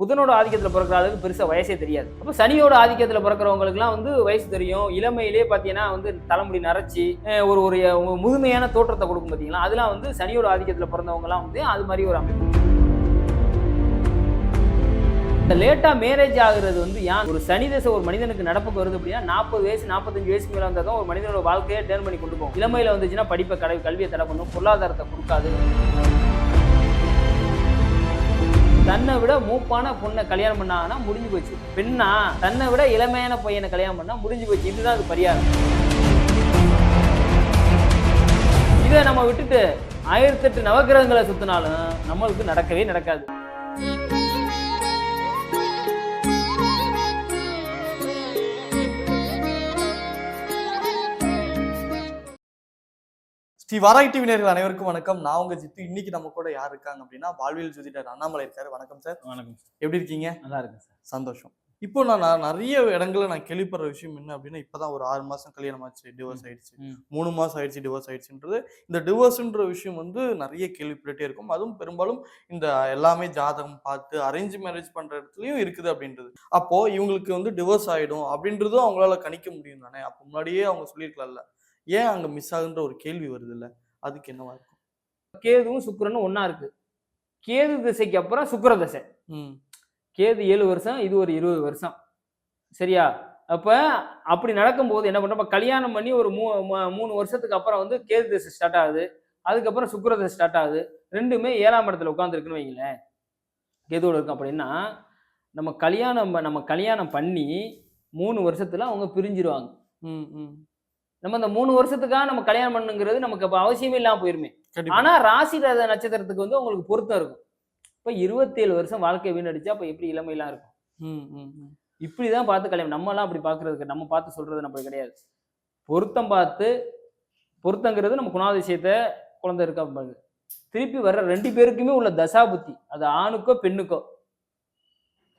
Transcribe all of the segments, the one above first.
புதனோட ஆதிக்கத்தில் பிறக்கிறாளுக்கு பெருசாக வயசே தெரியாது. அப்போ சனியோட ஆதிக்கத்தில் பிறக்கிறவங்களுக்குலாம் வந்து வயசு தெரியும். இளமையிலே பார்த்தீங்கன்னா வந்து தலைமுடி நரைச்சி ஒரு ஒரு ஒரு முதுமையான தோற்றத்தை கொடுக்கும் பார்த்தீங்களா அதெல்லாம் வந்து சனியோட ஆதிக்கத்தில் பிறந்தவங்கலாம் வந்து அது மாதிரி ஒரு அமைப்பு. இந்த லேட்டாக மேரேஜ் ஆகுறது வந்து ஏன்? ஒரு சனி தசை ஒரு மனிதனுக்கு நடப்புக்கு வருது அப்படின்னா நாற்பது வயசு நாற்பத்தஞ்சு வயசுக்கு மேலே வந்தால் தான் ஒரு மனிதனோட வாழ்க்கையை டேர்ன் பண்ணி கொண்டு போகும். இளமையில் வந்துச்சுன்னா படிப்பை கடை கல்வியை தடை பண்ணும். பொருளாதாரத்தை கொடுக்காது. தன்னை விட மூப்பான பொண்ணை கல்யாணம் பண்ணாங்கன்னா முடிஞ்சு போச்சு. பெண்ணா தன்னை விட இளமையான பையனை கல்யாணம் பண்ணா முடிஞ்சு போச்சு. இதுதான் அது பரிகாரம். இதை நம்ம விட்டுட்டு ஆயிரத்தெட்டு நவக்கிரகங்களை சுத்தினாலும் நம்மளுக்கு நடக்கவே நடக்காது. ஸ்ரீ வாராய் டிவி அனைவருக்கும் வணக்கம். நான் உங்க ஜித்து. இன்னைக்கு நம்ம கூட யார் இருக்காங்க அப்படின்னா வாழ்வியல் ஜோதிடர் அண்ணாமலை இருக்காரு வணக்கம் சார். வணக்கம் எப்படி இருக்கீங்க? நல்லா இருக்கு சார். சந்தோஷம். இப்போ நான் நிறைய இடங்கள்ல நான் கேள்விப்படுற விஷயம் என்ன அப்படின்னா இப்பதான் ஒரு ஆறு மாசம் கல்யாணம் ஆச்சு டிவோர்ஸ் ஆயிடுச்சு. மூணு மாசம் ஆயிடுச்சு டிவோர்ஸ் ஆயிடுச்சுன்றது இந்த டிவோர்ஸ்ன்ற விஷயம் வந்து நிறைய கேள்விப்பட்டுட்டே இருக்கும். அதுவும் பெரும்பாலும் இந்த எல்லாமே ஜாதகம் பார்த்து அரேஞ்ச் மேரேஜ் பண்ற இடத்துலயும் இருக்குது அப்படின்றது. அப்போ இவங்களுக்கு வந்து டிவோர்ஸ் ஆயிடும் அப்படின்றதும் அவங்களால கணிக்க முடியும் தானே? அப்போ முன்னாடியே அவங்க சொல்லியிருக்கலாம்ல. ஏன் அங்க மிஸ் ஆகுன்ற ஒரு கேள்வி வருது இல்ல அதுக்கு என்னவா இருக்கும்? கேதுவும் சுக்கிரனும் ஒண்ணா இருக்கு. கேது திசைக்கு அப்புறம் சுக்கிர திசை. ம். கேது ஏழு வருஷம் இது ஒரு இருபது வருஷம். சரியா? அப்ப அப்படி நடக்கும்போது என்ன பண்றோம்? கல்யாணம் பண்ணி ஒரு மூ மூணு வருஷத்துக்கு அப்புறம் வந்து கேது திசை ஸ்டார்ட் ஆகுது. அதுக்கப்புறம் சுக்கிர திசை ஸ்டார்ட் ஆகுது. ரெண்டுமே ஏழாம் இடத்துல உட்காந்துருக்குன்னு வைங்களேன். கேதுவோட இருக்கும் அப்படின்னா நம்ம கல்யாணம் நம்ம கல்யாணம் பண்ணி மூணு வருஷத்துல அவங்க பிரிஞ்சிருவாங்க. ம் ம். நம்ம இந்த மூணு வருஷத்துக்காக நம்ம கல்யாணம் பண்ணுங்கிறது நமக்கு அப்ப அவசியமே இல்லாம போயிருமே. கண்டிப்பா. ஆனா ராசி ரத நட்சத்திரத்துக்கு வந்து உங்களுக்கு பொருத்தம் இருக்கும். இப்ப இருபத்தேழு வருஷம் வாழ்க்கை வீணடிச்சா அப்ப எப்படி இளமையெல்லாம் இருக்கும்? ம் ம் ம். இப்படிதான் பார்த்து கல்யாணம். நம்மலாம் அப்படி பார்க்கறதுக்கு நம்ம பார்த்து சொல்றது நம்ம கிடையாது. பொருத்தம் பார்த்து பொருத்தங்கிறது நம்ம குணாதிசயத்தை குழந்தை இருக்கா திருப்பி வர்ற ரெண்டு பேருக்குமே உள்ள தசாபுத்தி அது ஆணுக்கோ பெண்ணுக்கோ.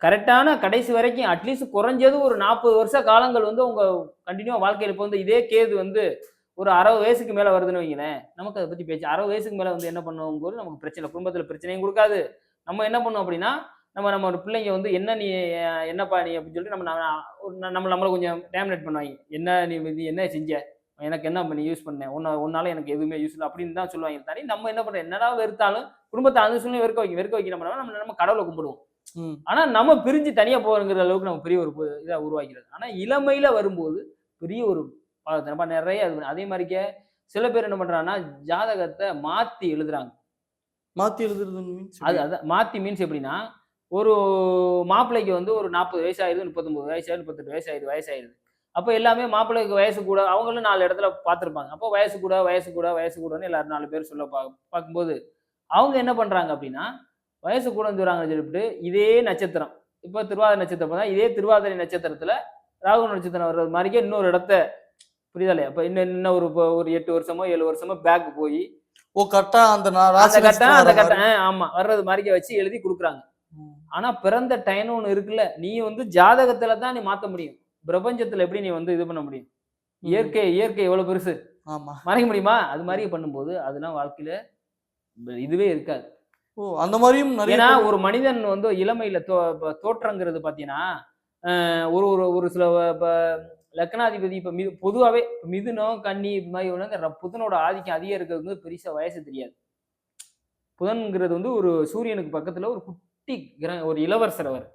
கரெக்டான கடைசி வரைக்கும் அட்லீஸ்ட் குறைஞ்சது ஒரு நாற்பது வருஷ காலங்கள் வந்து உங்க கண்டினியூவா வாழ்க்கையில் இப்போ வந்து இதே கேது வந்து ஒரு அறுபது வயசுக்கு மேலே வருதுன்னு வைங்களேன். நமக்கு அதை பற்றி பேச்சு. அறுபது வயசுக்கு மேலே வந்து என்ன பண்ணுவோம் போது நமக்கு பிரச்சனை குடும்பத்தில் பிரச்சனையும் கொடுக்காது. நம்ம என்ன பண்ணோம் அப்படின்னா நம்ம நம்ம ஒரு பிள்ளைங்க வந்து என்ன நீ என்னப்பா நீ அப்படின்னு சொல்லிட்டு நம்ம நம்ம நம்மளை கொஞ்சம் டேமினேட் பண்ணுவாங்க. என்ன நீ இது என்ன செஞ்ச? எனக்கு என்ன பண்ணி யூஸ் பண்ணேன் உன்ன உன்னால எனக்கு எதுவுமே யூஸ் இல்லை அப்படின்னு தான் சொல்லுவாங்க. தனி நம்ம என்ன பண்ணுறோம் என்னடா வெறுத்தாலும் குடும்பத்தை அந்த சூழ்நிலை வெறுக்க வைக்க வெறுக்க வைக்க நம்ம நம்ம நம்ம கடவுளை கும்பிடுவோம். ஆனா நம்ம பிரிஞ்சு தனியா போறங்கிற அளவுக்கு நம்ம பெரிய ஒரு பு- இதா உருவாக்கிறது ஆனா இளமையில வரும்போது பெரிய ஒரு நம்ம நிறைய அது அதே மாதிரிக்க சில பேர் என்ன பண்றாங்கன்னா ஜாதகத்தை மாத்தி எழுதுறாங்க. மாத்தி எழுதுறது மீன்ஸ் அது அதான் மாத்தி மீன்ஸ் எப்படின்னா ஒரு மாப்பிள்ளைக்கு வந்து ஒரு நாற்பது வயசு ஆயிடுது முப்பத்தொன்பது வயசு ஆயிடுது முப்பத்தெட்டு வயசு ஆயிடுது வயசு ஆயிடுது அப்போ எல்லாமே மாப்பிள்ளைக்கு வயசு கூட அவங்களும் நாலு இடத்துல பார்த்துருப்பாங்க. அப்போ வயசு கூட வயசு கூட வயசு கூடன்னு எல்லாரும் நாலு பேர் சொல்ல பா பார்க்கும்போது அவங்க என்ன பண்றாங்க அப்படின்னா வயசு கூட சொல்றாங்கன்னு சொல்லிட்டு இதே நட்சத்திரம். இப்போ திருவாதிரை நட்சத்திரம் தான் இதே திருவாதிரை நட்சத்திரத்துல ராகு நட்சத்திரம் வர்றது மாதிரிக்கே இன்னொரு இடத்த புரியுதா இல்லையா? அப்போ இன்னும் இன்னும் ஒரு இப்போ ஒரு எட்டு வருஷமோ ஏழு வருஷமோ பேக் போய் ஓ கரெக்டா அந்த அந்த நட்சத்திரம் அந்த. ஆ, ஆமா வர்றது மாதிரிக்க வச்சு எழுதி கொடுக்குறாங்க. ஆனா பிறந்த டைம்னு ஒண்ணு இருக்குல்ல நீ வந்து ஜாதகத்துல தான் நீ மாத்த முடியும். பிரபஞ்சத்துல எப்படி நீ வந்து இது பண்ண முடியும்? இயற்கை இயற்கை எவ்வளவு பெருசு? ஆமா. மறைக்க முடியுமா? அது மாதிரி பண்ணும்போது அதெல்லாம் வாழ்க்கையில இதுவே இருக்காது. ஓ அந்த மாதிரியும் ஏன்னா ஒரு மனிதன் வந்து இளமையில தோ தோற்றங்கிறது பாத்தீங்கன்னா ஆஹ் ஒரு ஒரு ஒரு சில இப்ப லக்னாதிபதி இப்ப மிது பொதுவாகவே மிதுனம் கன்னி இது மாதிரி இந்த ர- புதனோட ஆதிக்கம் அதிகம் இருக்கிறது வந்து பெருசா வயசு தெரியாது. புதன்கிறது வந்து ஒரு சூரியனுக்கு பக்கத்துல ஒரு குட்டி கிரக ஒரு இளவரசர் அவர்.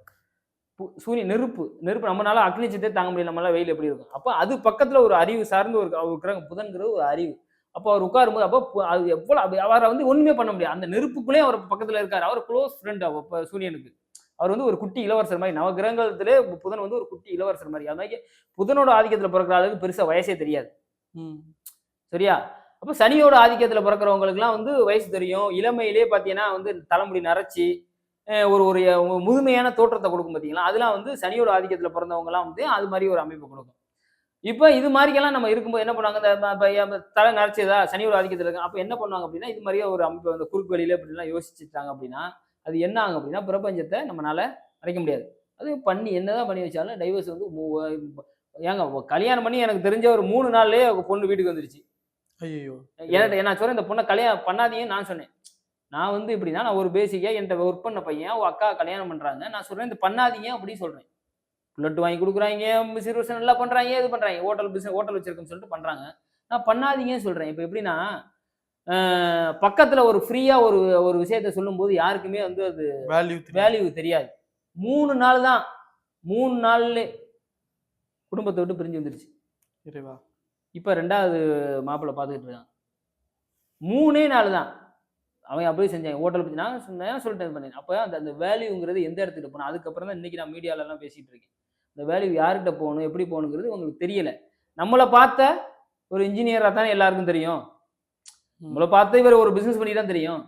சூரியன் நெருப்பு நெருப்பு நம்மளால அக்னி சித்தே தாங்க முடியல நம்மளால வெயில் எப்படி இருக்கும். அப்போ அது பக்கத்துல ஒரு அறிவு சார்ந்த ஒரு ஒரு கிரகம் புதன்கிறது ஒரு அறிவு. அப்போ அவர் உட்காரும்போது அப்போ அது எவ்வளவு அப்ப அவரை வந்து ஒண்ணுமே பண்ண முடியாது. அந்த நெருப்புக்குள்ளே அவர் பக்கத்துல இருக்காரு. அவர் க்ளோஸ் ஃப்ரெண்ட் அப்போ சூரியனுக்கு. அவர் வந்து ஒரு குட்டி இளவரசர் மாதிரி நவகிரகத்திலே புதன் வந்து ஒரு குட்டி இளவரசர் மாதிரி. அது மாதிரி புதனோட ஆதிக்கத்துல பிறக்கிற அளவுக்கு பெருசா வயசே தெரியாது. ம். சரியா? அப்போ சனியோட ஆதிக்கத்துல பிறக்கிறவங்களுக்குலாம் வந்து வயசு தெரியும். இளமையிலே பார்த்தீங்கன்னா வந்து தலைமுடி நரைச்சி ஒரு ஒரு முதுமையான தோற்றத்தை கொடுக்கும் பார்த்தீங்களா அதெல்லாம் வந்து சனியோட ஆதிக்கத்துல பிறந்தவங்கலாம் வந்து அது மாதிரி ஒரு அமைப்பு கொடுக்கும். இப்போ இது மாதிரிக்கெல்லாம் நம்ம இருக்கும்போது என்ன பண்ணுவாங்க? இந்த தலை நரைச்சதா? சனியோட ஆதிக்கத்தில் இருக்கு அப்போ என்ன பண்ணுவாங்க அப்படின்னா இது மாதிரியே ஒரு அமைப்பு அந்த குறுக்கு வழியில இப்படிலாம் யோசிச்சுட்டாங்க அப்படின்னா அது என்ன ஆகும் அப்படின்னா பிரபஞ்சத்தை நம்மளால மறைக்க முடியாது. அது பண்ணி என்னதான் பண்ணி வச்சாலும் டைவர்ஸ் வந்து ஏங்க கல்யாணம் பண்ணி எனக்கு தெரிஞ்ச ஒரு மூணு நாள்லயே பொண்ணு வீட்டுக்கு வந்துருச்சு. ஐயோ என்கிட்ட நான் சொல்றேன்? இந்த பொண்ணை கல்யாணம் பண்ணாதீங்கன்னு நான் சொன்னேன். நான் வந்து எப்படின்னா நான் ஒரு பேசிக்காக என்கிட்ட ஒர்க் பண்ண பையன் அவ அக்கா கல்யாணம் பண்ணுறாங்க நான் சொல்கிறேன் இந்த பண்ணாதீங்க அப்படின்னு சொல்கிறேன் புல்லட் வாங்கி கொடுக்குறாங்க சிறுவசம் நல்லா பண்ணுறாங்க இது பண்ணுறாங்க ஹோட்டல் பிஸ்னஸ் ஹோட்டல் வச்சிருக்கேன்னு சொல்லிட்டு பண்ணுறாங்க நான் பண்ணாதீங்கன்னு சொல்கிறேன் இப்போ எப்படின்னா பக்கத்தில் ஒரு ஃப்ரீயாக ஒரு ஒரு விஷயத்த சொல்லும்போது யாருக்குமே வந்து அது வேல்யூ வேல்யூ தெரியாது. மூணு நாள் தான். மூணு நாள்ல குடும்பத்தை விட்டு பிரிஞ்சு வந்துருச்சு. இப்போ ரெண்டாவது மாப்பிள்ளை பார்த்துக்கிட்டு இருக்கான். மூணே நாள் தான். அவன் அப்படியே செஞ்சாங்க ஹோட்டல் பற்றி நான் சொன்னேன் சொல்லிட்டு இது பண்ணேன். அப்போ அந்த அந்த வேல்யூங்கிறது எந்த இடத்துக்கு போகணும் அதுக்கப்புறம் தான் இன்றைக்கி நான் மீடியாலலாம் பேசிகிட்டு இருக்கேன். இந்த வேல்யூ யார்கிட்ட போகணும் எப்படி போகணுங்கிறது உங்களுக்கு தெரியலை. நம்மளை பார்த்த ஒரு இன்ஜினியராக தானே எல்லாருக்கும் தெரியும். நம்மளை பார்த்து இவர் ஒரு பிஸ்னஸ் பண்ணி தான் தெரியும்.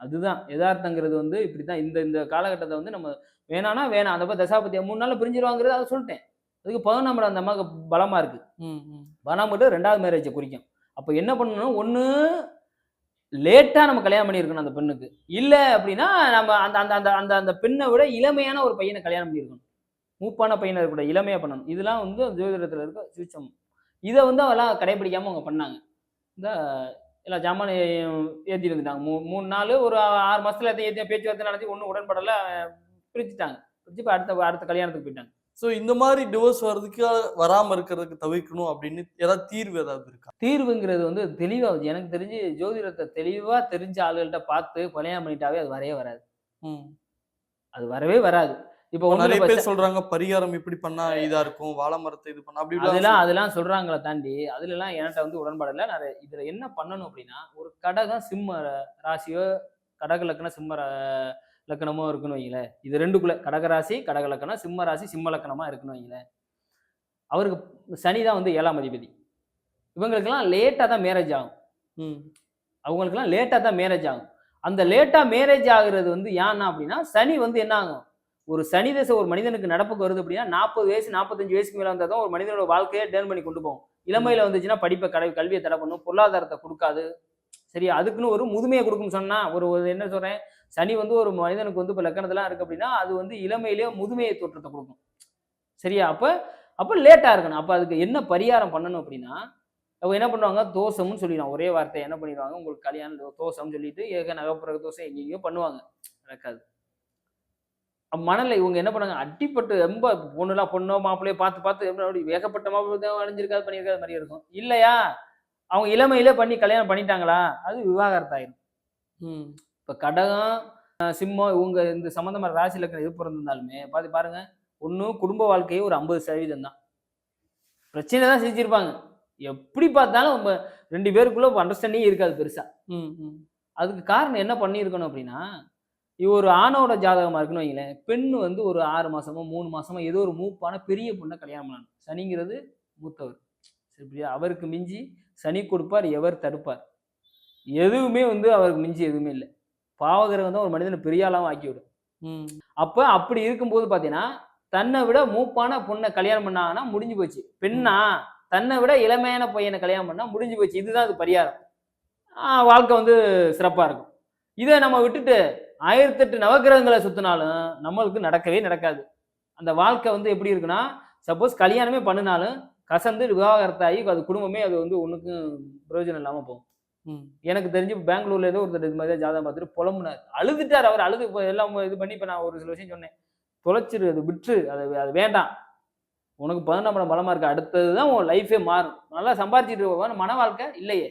அதுதான். யதார்த்தங்கிறது வந்து இப்படி தான் இந்த இந்த காலகட்டத்தை வந்து நம்ம வேணானா வேணாம். அந்த மாதிரி தசாபத்தியா மூணு நாளில் பிரிஞ்சிருவாங்கிறது அதை சொல்லிட்டேன். அதுக்கு பதினொன்றாம் இடம் அந்த அம்மாவுக்கு பலமாக இருக்குது ம், ம். பணம் மட்டும் ரெண்டாவது மேரேஜை குறிக்கும். அப்போ என்ன பண்ணணும்? ஒன்று லேட்டாக நம்ம கல்யாணம் பண்ணியிருக்கணும் அந்த பெண்ணுக்கு. இல்லை அப்படின்னா நம்ம அந்த அந்த அந்த அந்த அந்த பெண்ணை விட இளமையான ஒரு பையனை கல்யாணம் பண்ணியிருக்கணும். மூப்பான பையனை கூட இளமையாக பண்ணணும். இதெல்லாம் வந்து ஜோதிடத்தில் இருக்க சூச்சம் இதை வந்து அவெல்லாம் கடைபிடிக்காமல் அவங்க பண்ணாங்க. இந்த எல்லா ஜாமான் ஏற்றிட்டு வந்துட்டாங்க. மூ மூணு நாள் ஒரு ஆறு மாதத்தில் ஏற்றி பேச்சுவார்த்தை நடத்தி ஒன்றும் உடன்படலை. பிரிச்சுட்டாங்க. பிரிச்சு இப்போ அடுத்த அடுத்த கல்யாணத்துக்கு போயிட்டாங்க. ஸோ இந்த மாதிரி டிவோர்ஸ் வர்றதுக்கு வராம இருக்கிறதுக்கு தவிர்க்கணும் அப்படின்னு ஏதாவது தீர்வு ஏதாவது இருக்கா? தீர்வுங்கிறது வந்து தெளிவாக எனக்கு தெரிஞ்சு ஜோதிடத்தை தெளிவாக தெரிஞ்ச ஆளுகள்கிட்ட பார்த்து கல்யாணம் பண்ணிட்டாவே அது வரவே வராது. அது வரவே வராது. இப்போ நிறைய பேர் சொல்றாங்க பரிகாரம் இப்படி பண்ணா இதா இருக்கும் வாழை மரத்தை இது பண்ணா அப்படி அதெல்லாம் அதெல்லாம் சொல்றாங்களே தாண்டி அதுலலாம் என்கிட்ட வந்து உடன்பாடு இல்லை. நான் இதுல என்ன பண்ணணும் அப்படின்னா ஒரு கடகம் சிம்ம ராசியோ கடக லக்கணம் சிம்ம ர- லக்கணமோ இருக்குன்னு வைங்களேன் இது ரெண்டுக்குள்ள கடக ராசி கடக லக்கணம் சிம்ம ராசி சிம்ம லக்கணமா இருக்குன்னு வைங்களேன் அவருக்கு சனி தான் வந்து ஏழாம் அதிபதி. இவங்களுக்கெல்லாம் லேட்டாக தான் மேரேஜ் ஆகும். ம். அவங்களுக்குலாம் லேட்டாக தான் மேரேஜ் ஆகும். அந்த லேட்டாக மேரேஜ் ஆகுறது வந்து ஏன்னா அப்படின்னா சனி வந்து என்ன ஆகும்? ஒரு சனி தசை ஒரு மனிதனுக்கு நடப்புக்கு வருது அப்படின்னா நாற்பது வயசு நாற்பத்தஞ்சு வயசுக்கு மேலே வந்தால் தான் ஒரு மனிதனோட வாழ்க்கையை டேர்ன் பண்ணி கொண்டு போகும். இளமையில வந்துச்சுன்னா படிப்பை கடை கல்வியை தடை பண்ணும். பொருளாதாரத்தை கொடுக்காது. சரியா? அதுக்குன்னு ஒரு முதுமையை கொடுக்கும்னு சொன்னா ஒரு ஒரு என்ன சொல்றேன்? சனி வந்து ஒரு மனிதனுக்கு வந்து இப்போ லக்கணத்தெல்லாம் இருக்கு அப்படின்னா அது வந்து இளமையிலேயே முதுமையை தோற்றத்தை கொடுக்கும். சரியா? அப்போ அப்போ லேட்டாக இருக்கணும். அப்போ அதுக்கு என்ன பரிகாரம் பண்ணணும் அப்படின்னா அவங்க என்ன பண்ணுவாங்க? தோசம்னு சொல்லிடுவாங்க. ஒரே வார்த்தை என்ன பண்ணிடுவாங்க? உங்களுக்கு கல்யாணம் தோசம்னு சொல்லிட்டு ஏக நகப்புற தோசை எங்கெங்கேயோ பண்ணுவாங்க. நடக்காது. அப்ப இவங்க என்ன பண்ணாங்க அடிப்பட்டு ரொம்ப பொண்ணுலாம் பொண்ணோ மாப்பிள்ளையோ பார்த்து பார்த்து எப்படி அப்படி ஏகப்பட்ட மாப்பிள்ளை அழிஞ்சிருக்காது பண்ணியிருக்காது மாதிரி இருக்கும். இல்லையா? அவங்க இளமையிலே பண்ணி கல்யாணம் பண்ணிட்டாங்களா? அது விவாகரத்தாயிரும். ம். இப்போ கடகம் சிம்மம் இவங்க இந்த சம்மந்தமான ராசி லக்கணம் இது பிறந்திருந்தாலுமே பார்த்து பாருங்க. ஒன்றும் குடும்ப வாழ்க்கையே ஒரு ஐம்பது சதவீதம் தான். பிரச்சனை தான் செஞ்சிருப்பாங்க எப்படி பார்த்தாலும் நம்ம ரெண்டு பேருக்குள்ள அண்டர்ஸ்டாண்டிங் இருக்காது பெருசா. அதுக்கு காரணம் என்ன பண்ணியிருக்கணும் அப்படின்னா இது ஒரு ஆணோட ஜாதகமா இருக்குன்னு வைங்களேன். பெண் வந்து ஒரு ஆறு மாசமோ மூணு மாசமோ ஏதோ ஒரு மூப்பான பெரிய பொண்ணை கல்யாணம் பண்ணணும். சனிங்கிறது மூத்தவர். சரியா அவருக்கு மிஞ்சி சனி கொடுப்பார் எவர் தடுப்பார். எதுவுமே வந்து அவருக்கு மிஞ்சி எதுவுமே இல்லை. பாவகிரகம் தான் ஒரு மனிதனை பெரிய ஆளாவும் ஆக்கி விடும் ம். அப்போ அப்படி இருக்கும்போது பார்த்தீங்கன்னா தன்னை விட மூப்பான பொண்ணை கல்யாணம் பண்ணாங்கன்னா முடிஞ்சு போச்சு. பெண்ணா தன்னை விட இளமையான பையனை கல்யாணம் பண்ணா முடிஞ்சு போச்சு. இதுதான் அது பரிகாரம். வாழ்க்கை வந்து சிறப்பாக இருக்கும். இதை நம்ம விட்டுட்டு ஆயிரத்தெட்டு நவக்கிரகங்களை சுத்தினாலும் நம்மளுக்கு நடக்கவே நடக்காது. அந்த வாழ்க்கை வந்து எப்படி இருக்குன்னா சப்போஸ் கல்யாணமே பண்ணினாலும் கசந்து விவாகரத்தாகி அது குடும்பமே அது வந்து ஒன்றுக்கும் பிரயோஜனம் இல்லாமல் போகும். எனக்கு தெரிஞ்சு பெங்களூர்ல ஏதோ ஒருத்தர் இது மாதிரி தான் ஜாதகம் பார்த்துட்டு புலம்புனார். அழுதுட்டார் அவர் அழுது எல்லாம் இது பண்ணி இப்போ நான் ஒரு சில விஷயம் சொன்னேன். தொலைச்சிரு அது விட்டுரு அது அது வேண்டாம். உனக்கு பதினொன்றாம் இடம் பலமா இருக்கு அடுத்தது தான் உன் லைஃபே மாறும். நல்லா சம்பாரிச்சிட்டு இருக்க மன வாழ்க்கை இல்லையே.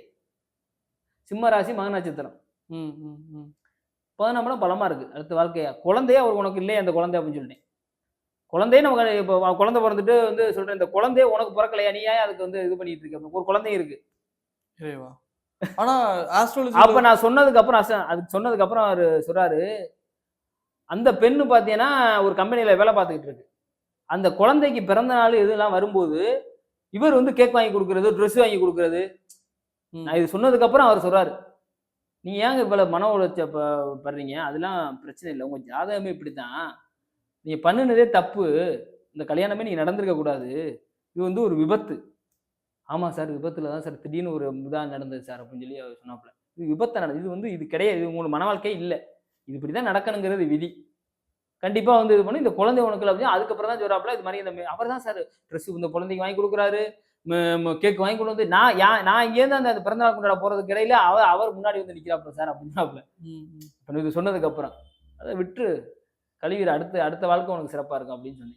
சிம்ம ராசி மக நட்சத்திரம். ம். ம். ம். பதினொன்றாம் இடம் பலமா இருக்கு அடுத்த வாழ்க்கையா? குழந்தையே அவர் உனக்கு இல்லையே அந்த குழந்தை அப்படின்னு சொல்லிட்டேன். குழந்தையே நமக்கு இப்போ குழந்தை பிறந்துட்டு வந்து சொல்றேன் இந்த குழந்தையே உனக்கு பிறக்கலையா? நீ ஏன் அதுக்கு வந்து இது பண்ணிட்டு இருக்க. ஒரு குழந்தையும் இருக்கு. இறைவா. ஆனா ஆஸ்ட்ராலஜி அப்ப நான் சொன்னதுக்கு அப்புறம் அதுக்கு சொன்னதுக்கு அப்புறம் அவரு சொல்றாரு அந்த பெண்ணு பாத்தீங்கன்னா ஒரு கம்பெனில வேலை பார்த்துக்கிட்டு இருக்கு. அந்த குழந்தைக்கு பிறந்த நாள் இதெல்லாம் வரும்போது இவர் வந்து கேக் வாங்கி கொடுக்கறது ட்ரெஸ் வாங்கி கொடுக்கறது. இது சொன்னதுக்கு அப்புறம் அவர் சொல்றாரு நீங்க ஏங்க இவ்வளவு மன உளைச்ச படுறீங்க? அதெல்லாம் பிரச்சனை இல்லை. உங்க ஜாதகமே இப்படித்தான். நீங்க பண்ணுனதே தப்பு. இந்த கல்யாணமே நீங்க நடந்திருக்க கூடாது. இது வந்து ஒரு விபத்து. ஆமா சார் விபத்துல தான் சார் திடீர்னு ஒரு இதாக நடந்தது சார் அப்படின்னு சொல்லி அவர் சொன்னாப்புல. இது விபத்தை நடந்தது இது வந்து இது கிடையாது இது உங்களுக்கு மன வாழ்க்கையே இல்லை. இது இப்படி தான் நடக்கணுங்கிறது விதி. கண்டிப்பா வந்து இது பண்ணி இந்த குழந்தை உனக்கு அப்படின்னு அதுக்கப்புறம் தான் சொல்றாப்புல இது மாதிரி இந்த அவர் தான் சார் ட்ரெஸ் இந்த குழந்தைக்கு வாங்கி கொடுக்குறாரு. கேக் வாங்கி கொண்டு வந்து நான் யா- நான் இங்கேருந்து அந்த பிறந்தநாள் கொண்டாட போறதுக்கு இடையில அவர் அவர் முன்னாடி வந்து நிக்கிறாப்புல சார் அப்படின்னாப்புல. இப்ப இது சொன்னதுக்கு அப்புறம் அதை விட்டு கழுவிட அடுத்த அடுத்த வாழ்க்கை உனக்கு சிறப்பா இருக்கும் அப்படின்னு சொல்லி